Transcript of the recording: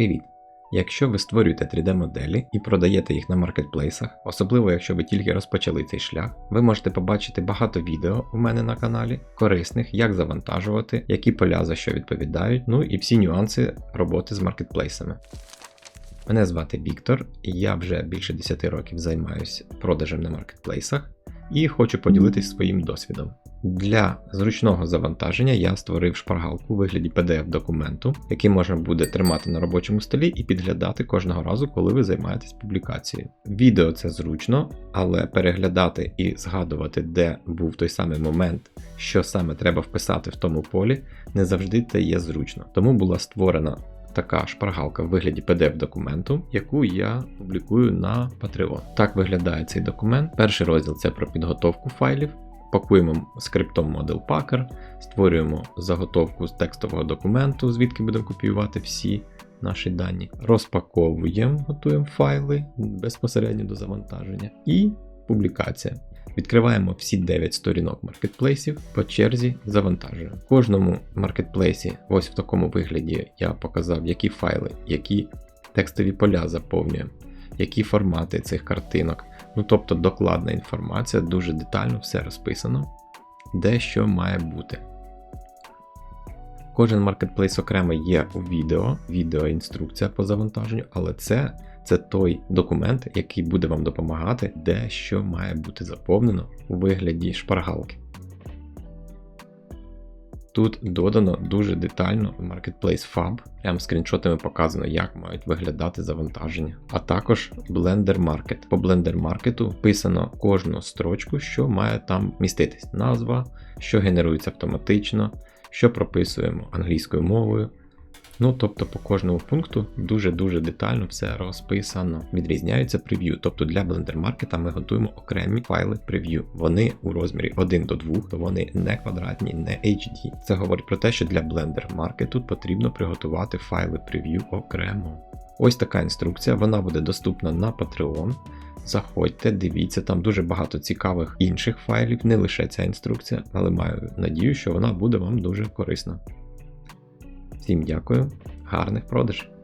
Привіт! Якщо ви створюєте 3D-моделі і продаєте їх на маркетплейсах, особливо якщо ви тільки розпочали цей шлях, ви можете побачити багато відео у мене на каналі, корисних, як завантажувати, які поля за що відповідають, ну і всі нюанси роботи з маркетплейсами. Мене звати Віктор, і я вже більше 10 років займаюся продажем на маркетплейсах і хочу поділитись своїм досвідом. Для зручного завантаження я створив шпаргалку у вигляді PDF-документу, який можна буде тримати на робочому столі і підглядати кожного разу, коли ви займаєтесь публікацією. Відео це зручно, але переглядати і згадувати, де був той самий момент, що саме треба вписати в тому полі, не завжди це є зручно. Тому була створена така шпаргалка в вигляді PDF-документу, яку я публікую на Patreon. Так виглядає цей документ. Перший розділ це про підготовку файлів. Пакуємо скриптом Model Packer, створюємо заготовку з текстового документу, звідки будемо копіювати всі наші дані. Розпаковуємо, готуємо файли безпосередньо до завантаження. І публікація. Відкриваємо всі 9 сторінок маркетплейсів по черзі завантажуємо. В кожному маркетплейсі, ось в такому вигляді, я показав, які файли, які текстові поля заповнюємо, які формати цих картинок. Ну тобто докладна інформація, дуже детально все розписано, де що має бути. Кожен маркетплейс окремо є у відео, відеоінструкція по завантаженню, але це, це той документ, який буде вам допомагати, де що має бути заповнено у вигляді шпаргалки. Тут додано дуже детально в Marketplace Fab, прям скріншотами показано, як мають виглядати завантаження. А також Blender Market. По Blender Market вписано кожну строчку, що має там міститись. Назва, що генерується автоматично, що прописуємо англійською мовою. Ну, тобто по кожному пункту дуже-дуже детально все розписано. Відрізняються прев'ю. Тобто для Blender Market ми готуємо окремі файли прев'ю. Вони у розмірі 1 до 2, то вони не квадратні, не HD. Це говорить про те, що для Blender Market тут потрібно приготувати файли прев'ю окремо. Ось така інструкція, вона буде доступна на Patreon. Заходьте, дивіться, там дуже багато цікавих інших файлів, не лише ця інструкція, але маю надію, що вона буде вам дуже корисна. Всім дякую, гарних продажів!